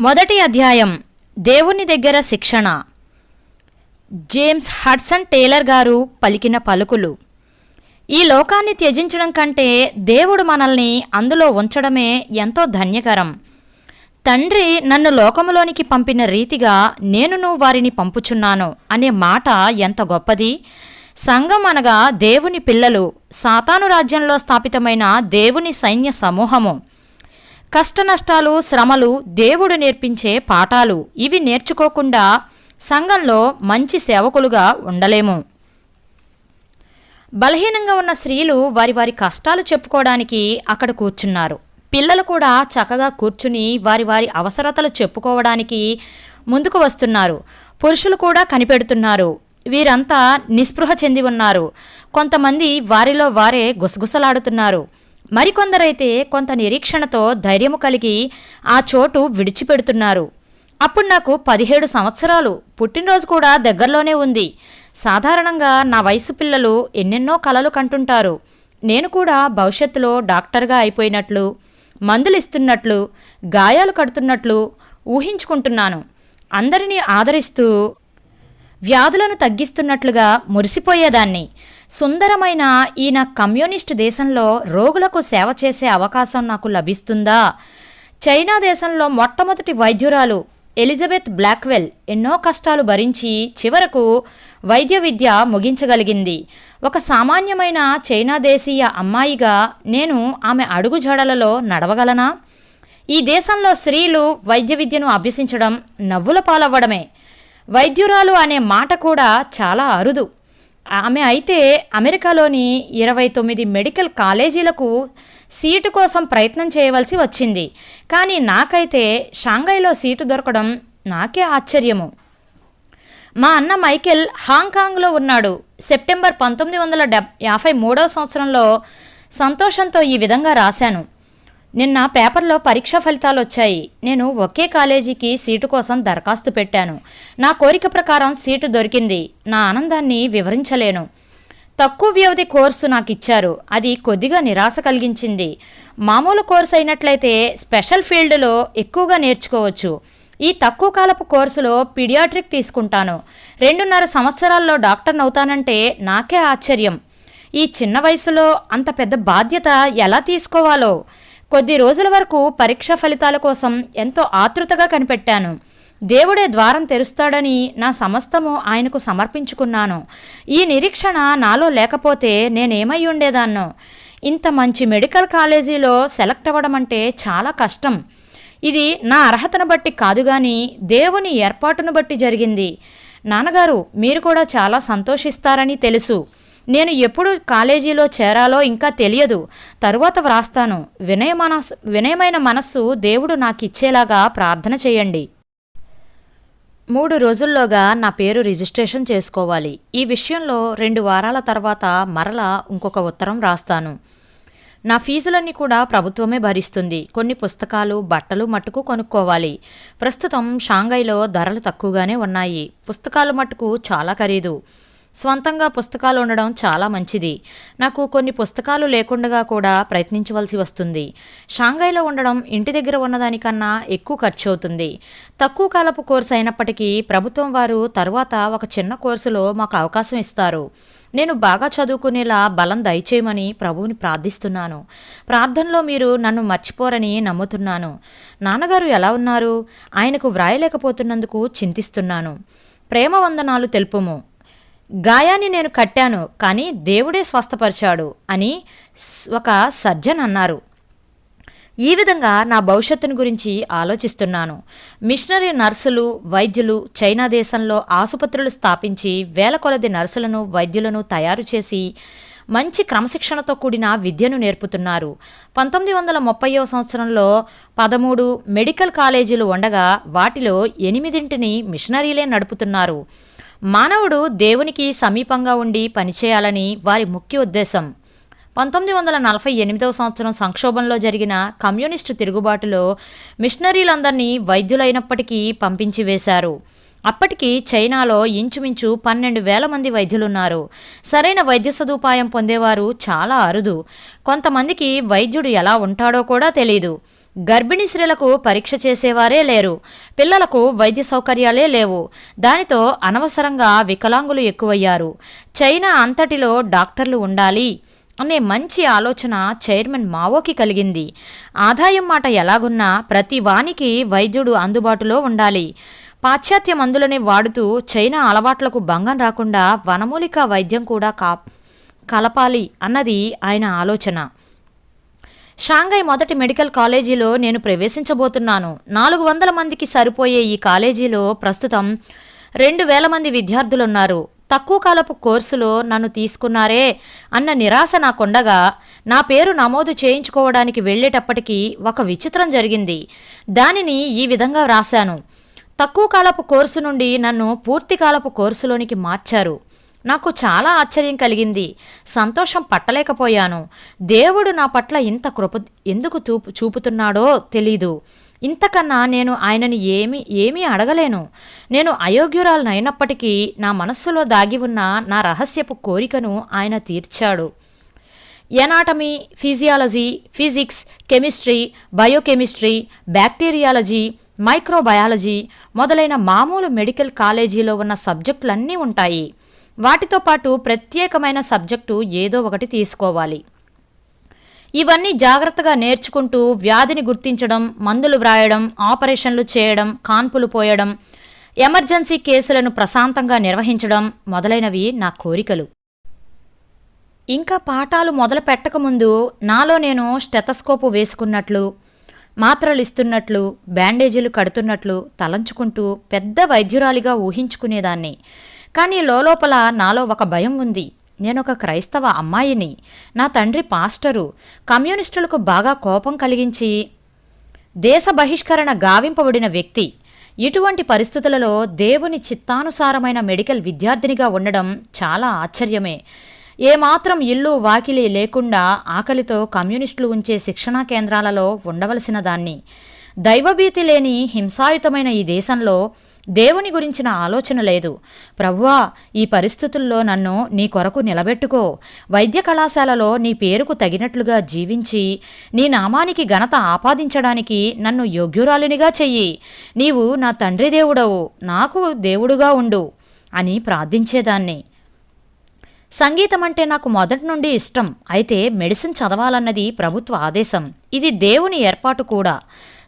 మొదటి అధ్యాయం దేవుని దగ్గర శిక్షణ. జేమ్స్ హడ్సన్ టేలర్ గారు పలికిన పలుకులు. ఈ లోకాన్ని త్యజించడం కంటే దేవుడు మనల్ని అందులో ఉంచడమే ఎంతో ధన్యకరం. తండ్రి నన్ను లోకములోనికి పంపిన రీతిగా నేనును వారిని పంపుచున్నాను అనే మాట ఎంత గొప్పది. సంఘం అనగా దేవుని పిల్లలు సాతాను రాజ్యంలో స్థాపితమైన దేవుని సైన్య సమూహము. కష్టనష్టాలు శ్రమలు దేవుడు నేర్పించే పాఠాలు. ఇవి నేర్చుకోకుండా సంఘంలో మంచి సేవకులుగా ఉండలేము. బలహీనంగా ఉన్న స్త్రీలు వారి వారి కష్టాలు చెప్పుకోవడానికి అక్కడ కూర్చున్నారు. పిల్లలు కూడా చక్కగా కూర్చుని వారి వారి అవసరతలు చెప్పుకోవడానికి ముందుకు వస్తున్నారు. పురుషులు కూడా కనిపెడుతున్నారు. వీరంతా నిస్పృహ చెంది ఉన్నారు. కొంతమంది వారిలో వారే గుసగుసలాడుతున్నారు. మరికొందరైతే కొంత నిరీక్షణతో ధైర్యము కలిగి ఆ చోటు విడిచిపెడుతున్నారు. అప్పుడు నాకు పదిహేడు సంవత్సరాలు. పుట్టినరోజు కూడా దగ్గరలోనే ఉంది. సాధారణంగా నా వయసు పిల్లలు ఎన్నెన్నో కలలు కంటుంటారు. నేను కూడా భవిష్యత్తులో డాక్టర్గా అయిపోయినట్లు మందులు ఇస్తున్నట్లు గాయాలు కడుతున్నట్లు ఊహించుకుంటున్నాను. అందరినీ ఆదరిస్తూ వ్యాధులను తగ్గిస్తున్నట్లుగా మురిసిపోయేదాన్ని. సుందరమైన ఈయన కమ్యూనిస్ట్ దేశంలో రోగులకు సేవ చేసే అవకాశం నాకు లభిస్తుందా? చైనా దేశంలో మొట్టమొదటి వైద్యురాలు ఎలిజబెత్ బ్లాక్వెల్ ఎన్నో కష్టాలు భరించి చివరకు వైద్య విద్య ముగించగలిగింది. ఒక సామాన్యమైన చైనా దేశీయ అమ్మాయిగా నేను ఆమె అడుగుజాడలలో నడవగలనా? ఈ దేశంలో స్త్రీలు వైద్య విద్యను అభ్యసించడం నవ్వుల పాలవ్వడమే. వైద్యురాలు అనే మాట కూడా చాలా అరుదు. ఆమె అయితే అమెరికాలోని ఇరవై తొమ్మిది మెడికల్ కాలేజీలకు సీటు కోసం ప్రయత్నం చేయవలసి వచ్చింది. కానీ నాకైతే షాంఘైలో సీటు దొరకడం నాకే ఆశ్చర్యము. మా అన్న మైకెల్ హాంకాంగ్లో ఉన్నాడు. సెప్టెంబర్ పంతొమ్మిది వందల డెబ్ యాభై మూడవ సంవత్సరంలో సంతోషంతో ఈ విధంగా రాశాను. నిన్న పేపర్లో పరీక్షా ఫలితాలు వచ్చాయి. నేను ఒకే కాలేజీకి సీటు కోసం దరఖాస్తు పెట్టాను. నా కోరిక ప్రకారం సీటు దొరికింది. నా ఆనందాన్ని వివరించలేను. తక్కువ వ్యవధి కోర్సు నాకు ఇచ్చారు. అది కొద్దిగా నిరాశ కలిగించింది. మామూలు కోర్సు అయినట్లయితే స్పెషల్ ఫీల్డ్లో ఎక్కువగా నేర్చుకోవచ్చు. ఈ తక్కువ కాలపు కోర్సులో పీడియాట్రిక్ తీసుకుంటాను. రెండున్నర సంవత్సరాల్లో డాక్టర్ని అవుతానంటే నాకే ఆశ్చర్యం. ఈ చిన్న వయసులో అంత పెద్ద బాధ్యత ఎలా తీసుకోవాలో? కొద్ది రోజుల వరకు పరీక్ష ఫలితాల కోసం ఎంతో ఆతృతగా కనిపెట్టాను. దేవుడే ద్వారం తెరుస్తాడని నా సమస్తము ఆయనకు సమర్పించుకున్నాను. ఈ నిరీక్షణ నాలో లేకపోతే నేనేమై ఉండేదాన్నో? ఇంత మంచి మెడికల్ కాలేజీలో సెలెక్ట్ అవ్వడం అంటే చాలా కష్టం. ఇది నా అర్హతను బట్టి కాదు కానీ దేవుని ఏర్పాటును బట్టి జరిగింది. నాన్నగారు మీరు కూడా చాలా సంతోషిస్తారని తెలుసు. నేను ఎప్పుడు కాలేజీలో చేరాలో ఇంకా తెలియదు. తరువాత వ్రాస్తాను. వినయ మనస్ వినయమైన మనస్సు దేవుడు నాకు ఇచ్చేలాగా ప్రార్థన చేయండి. మూడు రోజుల్లోగా నా పేరు రిజిస్ట్రేషన్ చేసుకోవాలి. ఈ విషయంలో రెండు వారాల తర్వాత మరలా ఇంకొక ఉత్తరం రాస్తాను నా ఫీజులన్నీ కూడా ప్రభుత్వమే భరిస్తుంది. కొన్ని పుస్తకాలు బట్టలు మట్టుకు కొనుక్కోవాలి. ప్రస్తుతం షాంఘైలో ధరలు తక్కువగానే ఉన్నాయి. పుస్తకాలు మట్టుకు చాలా ఖరీదు. స్వంతంగా పుస్తకాలు ఉండడం చాలా మంచిది. నాకు కొన్ని పుస్తకాలు లేకుండా కూడా ప్రయత్నించవలసి వస్తుంది. షాంఘైలో ఉండడం ఇంటి దగ్గర ఉన్నదానికన్నా ఎక్కువ ఖర్చు అవుతుంది తక్కువ కాలపు కోర్సు అయినప్పటికీ ప్రభుత్వం వారు తర్వాత ఒక చిన్న కోర్సులో మాకు అవకాశం ఇస్తారు. నేను బాగా చదువుకునేలా బలం దయచేయమని ప్రభువుని ప్రార్థిస్తున్నాను. ప్రార్థనలో మీరు నన్ను మర్చిపోరని నమ్ముతున్నాను. నాన్నగారు ఎలా ఉన్నారు? ఆయనకు వ్రాయలేకపోతున్నందుకు చింతిస్తున్నాను. ప్రేమ వందనాలు తెలుపుము. గాయాన్ని నేను కట్టాను కానీ దేవుడే స్వస్థపరిచాడు అని ఒక సర్జన్ అన్నారు. ఈ విధంగా నా భవిష్యత్తును గురించి ఆలోచిస్తున్నాను. మిషనరీ నర్సులు వైద్యులు చైనా దేశంలో ఆసుపత్రులు స్థాపించి వేల కొలది నర్సులను వైద్యులను తయారు చేసి మంచి క్రమశిక్షణతో కూడిన విద్యను నేర్పుతున్నారు. పంతొమ్మిది వందల ముప్పై సంవత్సరంలో పదమూడు మెడికల్ కాలేజీలు ఉండగా వాటిలో ఎనిమిదింటిని మిషనరీలే నడుపుతున్నారు. మానవుడు దేవునికి సమీపంగా ఉండి పనిచేయాలని వారి ముఖ్య ఉద్దేశం. పంతొమ్మిది వందల నలభై ఎనిమిదవ సంవత్సరం సంక్షోభంలో జరిగిన కమ్యూనిస్టు తిరుగుబాటులో మిషనరీలందరినీ వైద్యులైనప్పటికీ పంపించి వేశారు. అప్పటికి చైనాలో ఇంచుమించు పన్నెండు వేల మంది వైద్యులున్నారు. సరైన వైద్య సదుపాయం పొందేవారు చాలా అరుదు. కొంతమందికి వైద్యుడు ఎలా ఉంటాడో కూడా తెలియదు గర్భిణీ స్త్రీలకు పరీక్ష చేసేవారే లేరు. పిల్లలకు వైద్య సౌకర్యాలే లేవు. దానితో అనవసరంగా వికలాంగులు ఎక్కువయ్యారు. చైనా అంతటిలో డాక్టర్లు ఉండాలి అనే మంచి ఆలోచన చైర్మన్ మావోకి కలిగింది. ఆదాయం మాట ఎలాగున్నా ప్రతి వానికి వైద్యుడు అందుబాటులో ఉండాలి. పాశ్చాత్య మందులని వాడుతూ చైనా అలవాట్లకు భంగం రాకుండా వనమూలిక వైద్యం కూడా కా కలపాలి అన్నది ఆయన ఆలోచన. షాంఘై మొదటి మెడికల్ కాలేజీలో నేను ప్రవేశించబోతున్నాను. నాలుగు వందల మందికి సరిపోయే ఈ కాలేజీలో ప్రస్తుతం రెండు వేల మంది విద్యార్థులున్నారు. తక్కువ కాలపు కోర్సులో నన్ను తీసుకున్నారే అన్న నిరాశ నాకుండగా నా పేరు నమోదు చేయించుకోవడానికి వెళ్ళేటప్పటికీ ఒక విచిత్రం జరిగింది. దానిని ఈ విధంగా వ్రాశాను. తక్కువ కాలపు కోర్సు నుండి నన్ను పూర్తి కాలపు కోర్సులోనికి మార్చారు. నాకు చాలా ఆశ్చర్యం కలిగింది. సంతోషం పట్టలేకపోయాను. దేవుడు నా పట్ల ఇంత కృప ఎందుకు చూపు చూపుతున్నాడో తెలీదు. ఇంతకన్నా నేను ఆయనని ఏమి ఏమీ అడగలేను. నేను అయోగ్యురాలనైనప్పటికీ నా మనస్సులో దాగి ఉన్న నా రహస్యపు కోరికను ఆయన తీర్చాడు. Anatomy physiology physics chemistry biochemistry bacteriology microbiology మొదలైన మామూలు మెడికల్ కాలేజీలో ఉన్న సబ్జెక్టులన్నీ ఉంటాయి. వాటితో పాటు ప్రత్యేకమైన సబ్జెక్టు ఏదో ఒకటి తీసుకోవాలి. ఇవన్నీ జాగ్రత్తగా నేర్చుకుంటూ వ్యాధిని గుర్తించడం మందులు వ్రాయడం ఆపరేషన్లు చేయడం కాన్పులు పోయడం ఎమర్జెన్సీ కేసులను ప్రశాంతంగా నిర్వహించడం మొదలైనవి నా కోరికలు. ఇంకా పాఠాలు మొదలు పెట్టకముందు నాలో నేను స్టెతస్కోపు వేసుకున్నట్లు మాత్రలు ఇస్తున్నట్లు బ్యాండేజీలు కడుతున్నట్లు తలంచుకుంటూ పెద్ద వైద్యురాలిగా ఊహించుకునేదాన్ని. కానీ లోపల నాలో ఒక భయం ఉంది. నేను ఒక క్రైస్తవ అమ్మాయిని. నా తండ్రి పాస్టరు. కమ్యూనిస్టులకు బాగా కోపం కలిగించి దేశ బహిష్కరణ గావింపబడిన వ్యక్తి. ఇటువంటి పరిస్థితులలో దేవుని చిత్తానుసారమైన మెడికల్ విద్యార్థినిగా ఉండడం చాలా ఆశ్చర్యమే. ఏమాత్రం ఇల్లు వాకిలి లేకుండా ఆకలితో కమ్యూనిస్టులు ఉంచే శిక్షణా కేంద్రాలలో ఉండవలసిన దాన్ని. దైవభీతి లేని హింసాయుతమైన ఈ దేశంలో దేవుని గురించిన ఆలోచన లేదు. ప్రవ్వా ఈ పరిస్థితుల్లో నన్ను నీ కొరకు నిలబెట్టుకో. వైద్య కళాశాలలో నీ పేరుకు తగినట్లుగా జీవించి నీ నామానికి ఘనత ఆపాదించడానికి నన్ను యోగ్యురాలినిగా చెయ్యి. నీవు నా తండ్రి దేవుడవు నాకు దేవుడుగా ఉండు అని ప్రార్థించేదాన్ని. సంగీతం అంటే నాకు మొదటి నుండి ఇష్టం. అయితే మెడిసిన్ చదవాలన్నది ప్రభుత్వ ఆదేశం. ఇది దేవుని ఏర్పాటు కూడా.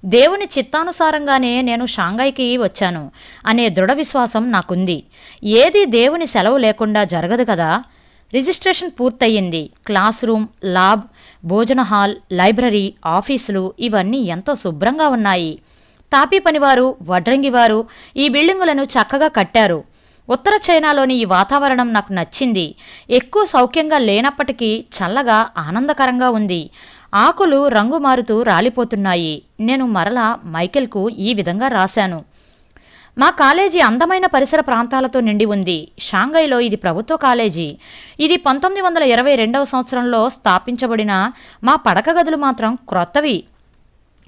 దేవుని చిత్తానుసారంగానే నేను షాంఘైకి వచ్చాను అనే దృఢ విశ్వాసం నాకుంది. ఏది దేవుని సెలవు లేకుండా జరగదు కదా? రిజిస్ట్రేషన్ పూర్తయింది. క్లాస్ రూమ్ ల్యాబ్ భోజన హాల్ లైబ్రరీ ఆఫీసులు ఇవన్నీ ఎంతో శుభ్రంగా ఉన్నాయి. తాపీ పనివారు వడ్రంగివారు ఈ బిల్డింగులను చక్కగా కట్టారు. ఉత్తర చైనాలోని ఈ వాతావరణం నాకు నచ్చింది. ఎక్కువ సౌఖ్యంగా లేనప్పటికీ చల్లగా ఆనందకరంగా ఉంది. ఆకులు రంగు మారుతూ రాలిపోతున్నాయి. నేను మరలా మైకెల్కు ఈ విధంగా రాశాను. మా కాలేజీ అందమైన పరిసర ప్రాంతాలతో నిండి ఉంది. షాంఘైలో ఇది ప్రభుత్వ కాలేజీ. ఇది పంతొమ్మిది వందల ఇరవై రెండవ సంవత్సరంలో స్థాపించబడిన మా పడక గదులు మాత్రం క్రొత్తవి.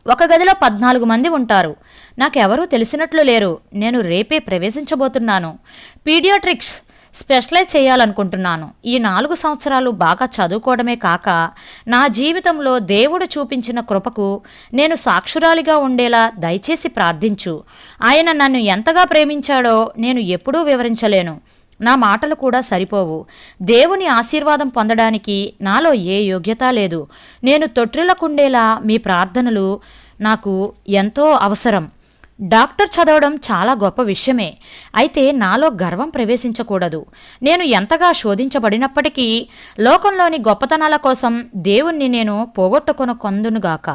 ఒక గదిలో పద్నాలుగు మంది ఉంటారు. నాకెవరూ తెలిసినట్లు లేరు. నేను రేపే ప్రవేశించబోతున్నాను. పీడియాట్రిక్స్ స్పెషలైజ్ చేయాలనుకుంటున్నాను. ఈ నాలుగు సంవత్సరాలు బాగా చదువుకోవడమే కాక నా జీవితంలో దేవుడు చూపించిన కృపకు నేను సాక్షురాలిగా ఉండేలా దయచేసి ప్రార్థించు. ఆయన నన్ను ఎంతగా ప్రేమించాడో నేను ఎప్పుడూ వివరించలేను. నా మాటలు కూడా సరిపోవు. దేవుని ఆశీర్వాదం పొందడానికి నాలో ఏ యోగ్యత లేదు. నేను తొట్రిలకుండేలా మీ ప్రార్థనలు నాకు ఎంతో అవసరం. డాక్టర్ చదవడం చాలా గొప్ప విషయమే. అయితే నాలో గర్వం ప్రవేశించకూడదు. నేను ఎంతగా శోధించబడినప్పటికీ లోకంలోని గొప్పతనాల కోసం దేవుణ్ణి నేను పోగొట్టుకొన కొందునుగాక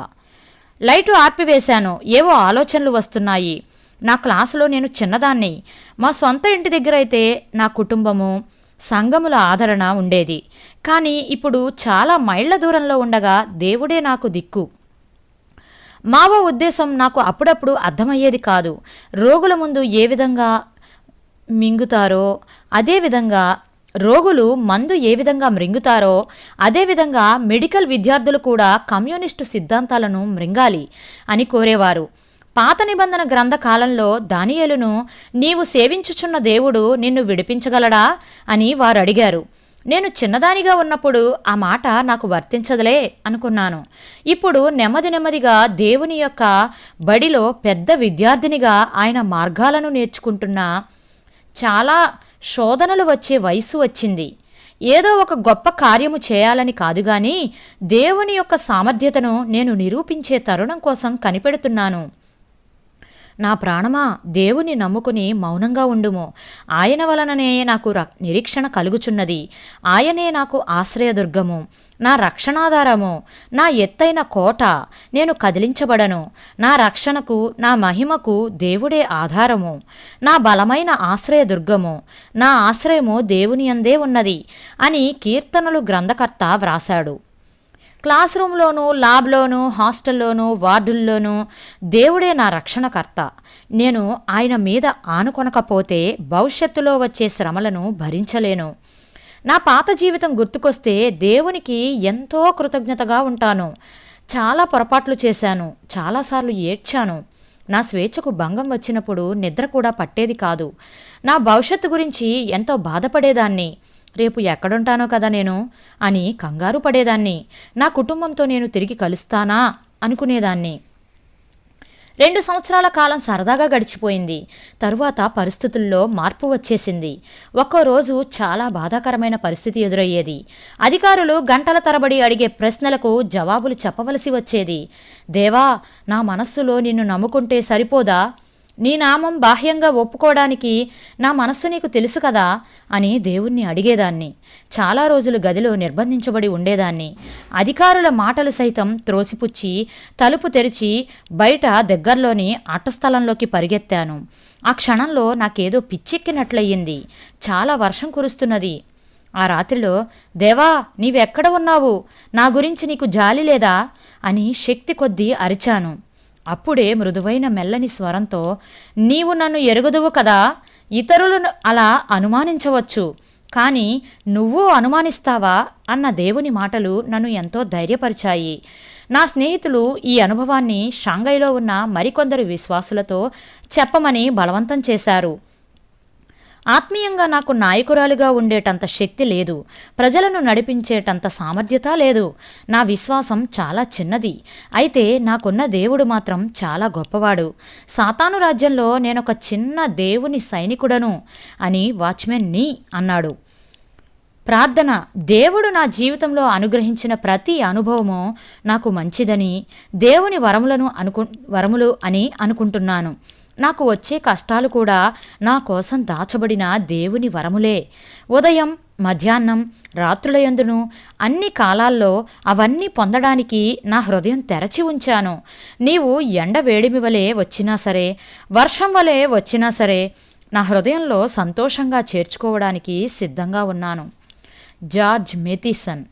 లైటు ఆర్పివేశాను. ఏవో ఆలోచనలు వస్తున్నాయి. నా క్లాసులో నేను చిన్నదాన్ని. మా సొంత ఇంటి దగ్గర అయితే నా కుటుంబము సంఘముల ఆదరణ ఉండేది. కానీ ఇప్పుడు చాలా మైళ్ళ దూరంలో ఉండగా దేవుడే నాకు దిక్కు. మావో ఉద్దేశం నాకు అప్పుడప్పుడు అర్థమయ్యేది కాదు. రోగుల ముందు ఏ విధంగా మింగుతారో అదేవిధంగా రోగులు మందు ఏ విధంగా మృంగుతారో అదేవిధంగా మెడికల్ విద్యార్థులు కూడా కమ్యూనిస్టు సిద్ధాంతాలను మృంగాలి అని కోరేవారు. పాత నిబంధన గ్రంథ కాలంలో దానియేలును నీవు సేవించుచున్న దేవుడు నిన్ను విడిపించగలడా? అని వారు అడిగారు నేను చిన్నదానిగా ఉన్నప్పుడు ఆ మాట నాకు వర్తించదులే అనుకున్నాను. ఇప్పుడు నెమ్మది నెమ్మదిగా దేవుని యొక్క బడిలో పెద్ద విద్యార్థినిగా ఆయన మార్గాలను నేర్చుకుంటున్న చాలా శోధనలు వచ్చే వయసు వచ్చింది. ఏదో ఒక గొప్ప కార్యము చేయాలని కాదు గాని దేవుని యొక్క సామర్థ్యతను నేను నిరూపించే తరుణం కోసం కనిపెడుతున్నాను. నా ప్రాణమా? దేవుని నమ్ముకుని మౌనంగా ఉండుము. ఆయన వలననే నాకు నిరీక్షణ కలుగుచున్నది. ఆయనే నాకు ఆశ్రయదుర్గము. నా రక్షణాధారము. నా ఎత్తైన కోట నేను కదిలించబడను. నా రక్షణకు నా మహిమకు దేవుడే ఆధారము. నా బలమైన ఆశ్రయదుర్గము. నా ఆశ్రయము దేవుని అందే ఉన్నది అని కీర్తనలు గ్రంథకర్త వ్రాశాడు. క్లాస్ రూమ్లోనూ ల్యాబ్లోనూ హాస్టల్లోనూ వార్డుల్లోనూ దేవుడే నా రక్షణకర్త. నేను ఆయన మీద ఆనుకొనకపోతే భవిష్యత్తులో వచ్చే శ్రమలను భరించలేను. నా పాత జీవితం గుర్తుకొస్తే దేవునికి ఎంతో కృతజ్ఞతగా ఉంటాను. చాలా పొరపాట్లు చేశాను. చాలాసార్లు ఏడ్చాను. నా స్వేచ్ఛకు భంగం వచ్చినప్పుడు నిద్ర కూడా పట్టేది కాదు. నా భవిష్యత్తు గురించి ఎంతో బాధపడేదాన్ని. రేపు ఎక్కడుంటానో కదా నేను అని కంగారు పడేదాన్ని. నా కుటుంబంతో నేను తిరిగి కలుస్తానా? అనుకునేదాన్ని. రెండు సంవత్సరాల కాలం సరదాగా గడిచిపోయింది. తరువాత పరిస్థితుల్లో మార్పు వచ్చేసింది. ఒక్కో రోజు చాలా బాధాకరమైన పరిస్థితి ఎదురయ్యేది. అధికారులు గంటల తరబడి అడిగే ప్రశ్నలకు జవాబులు చెప్పవలసి వచ్చేది. దేవా నా మనస్సులో నిన్ను నమ్ముకుంటే సరిపోదా? నీ నామం బాహ్యంగా ఒప్పుకోవడానికి నా మనస్సు నీకు తెలుసు కదా అని దేవుణ్ణి అడిగేదాన్ని. చాలా రోజులు గదిలో నిర్బంధించబడి ఉండేదాన్ని. అధికారుల మాటలు సైతం త్రోసిపుచ్చి తలుపు తెరిచి బయట దగ్గరలోని ఆటస్థలంలోకి పరిగెత్తాను. ఆ క్షణంలో నాకేదో పిచ్చెక్కినట్లయింది. చాలా వర్షం కురుస్తున్నది. ఆ రాత్రిలో దేవా నీవెక్కడ ఉన్నావు? నా గురించి నీకు జాలి లేదా? అని శక్తి కొద్దీ అరిచాను. అప్పుడే మృదువైన మెల్లని స్వరంతో నీవు నన్ను ఎరుగుదువు కదా ఇతరులను అలా అనుమానించవచ్చు. కానీ నువ్వు అనుమానిస్తావా? అన్న దేవుని మాటలు నన్ను ఎంతో ధైర్యపరిచాయి. నా స్నేహితులు ఈ అనుభవాన్ని షాంఘైలో ఉన్న మరికొందరు విశ్వాసులతో చెప్పమని బలవంతం చేశారు. ఆత్మీయంగా నాకు నాయకురాలుగా ఉండేటంత శక్తి లేదు. ప్రజలను నడిపించేటంత సామర్థ్యత లేదు. నా విశ్వాసం చాలా చిన్నది. అయితే నాకున్న దేవుడు మాత్రం చాలా గొప్పవాడు. సాతాను రాజ్యంలో నేనొక చిన్న దేవుని సైనికుడను అని వాచ్మెన్ నీ అన్నాడు. ప్రార్థన దేవుడు నా జీవితంలో అనుగ్రహించిన ప్రతి అనుభవము నాకు మంచిదని దేవుని వరములను అనుకు వరములు అని అనుకుంటున్నాను. నాకు వచ్చే కష్టాలు కూడా నా కోసం దాచబడిన దేవుని వరములే. ఉదయం మధ్యాహ్నం రాత్రులయందును అన్ని కాలాల్లో అవన్నీ పొందడానికి నా హృదయం తెరచి ఉంచాను. నీవు ఎండ వేడిమి వలె వచ్చినా సరే వర్షం వలె వచ్చినా సరే నా హృదయంలో సంతోషంగా చేర్చుకోవడానికి సిద్ధంగా ఉన్నాను. జార్జ్ మెథిసన్